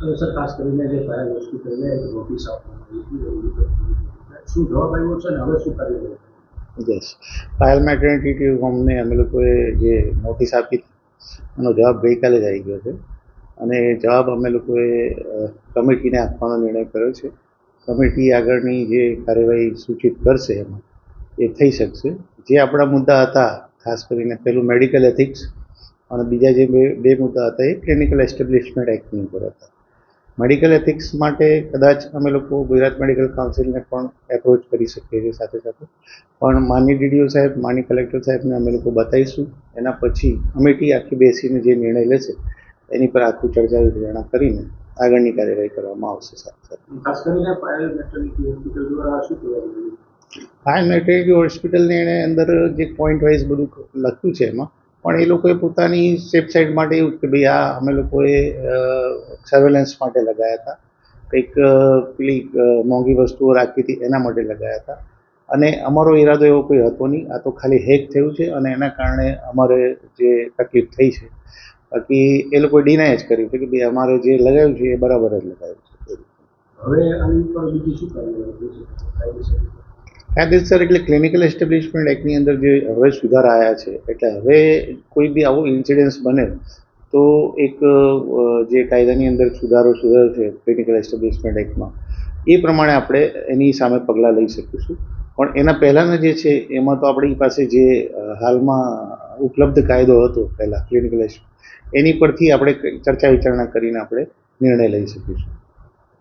Sir ખાસ કરીને જે ફાયર હોસ્પિટલને નોટિસ આપવામાં શું જવાબ આવ્યો છે અને હવે શું કાર્યવાહી યસ પાયલ મેટર્નિટી હોમને અમે લોકોએ જે નોટિસ આપી એનો જવાબ ગઈકાલે જ આવી ગયો છે અને જવાબ અમે લોકોએ કમિટીને આપવાનો નિર્ણય કર્યો છે કમિટી આગળની જે કાર્યવાહી સૂચિત કરશે એમાં એ થઈ શકશે જે આપણા મુદ્દા હતા ખાસ કરીને પેલું મેડિકલ એથિક્સ અને બીજા જે બે બે મુદ્દા હતા એ ક્લિનિકલ એસ્ટેબ્લિશમેન્ટ એક્ટની ઉપર હતા મેડિકલ એથિક્સ માટે કદાચ અમે લોકો ગુજરાત મેડિકલ કાઉન્સિલને પણ એપ્રોચ કરી શકીએ છીએ સાથે સાથે. પણ માની ડીડીઓ સાહેબ માની કલેક્ટર સાહેબને અમે લોકો બતાવીશું. એના પછી કમિટી આખી બેસીને જે નિર્ણય લેશે એની પર આખું ચર્ચા વિચારણા કરીને આગળની કાર્યવાહી કરવામાં આવશે સાથે સાથે. ખાસ કરીને ફાયર હોસ્પિટલની એણે અંદર જે પોઈન્ટ વાઇઝ બધું લખ્યું છે એમાં પણ એ લોકોએ પોતાની સેફ સાઇડ માટે એવું કે ભાઈ આ અમે લોકોએ સર્વેલન્સ માટે લગાવ્યા હતા. કંઈક પેલી મોંઘી વસ્તુઓ રાખી હતી એના માટે લગાવ્યા હતા. અને અમારો ઈરાદો એવો કોઈ હતો નહીં. આ તો ખાલી હેક થયું છે અને એના કારણે અમારે જે તકલીફ થઈ છે, બાકી એ લોકોએ ડિનાય જ કર્યું છે કે ભાઈ અમારે જે લગાવ્યું છે એ બરાબર જ લગાવ્યું છે. હવે આની ઉપર બીજું શું કાર્યવાહી છે કાયદેસર સર એટલે ક્લિનિકલ એસ્ટેબ્લિશમેન્ટ એક્ટની અંદર જે હવે સુધારા આવ્યા છે, એટલે હવે કોઈ બી આવો ઇન્સિડન્સ બને તો એક જે કાયદાની અંદર સુધારો સુધારો છે ક્લિનિકલ એસ્ટેબ્લિશમેન્ટ એક્ટમાં એ પ્રમાણે આપણે એની સામે પગલાં લઈ શકીશું. પણ એના પહેલાંના જે છે, એમાં તો આપણી પાસે જે હાલમાં ઉપલબ્ધ કાયદો હતો પહેલાં ક્લિનિકલ એની પરથી આપણે ચર્ચા વિચારણા કરીને આપણે નિર્ણય લઈ શકીશું.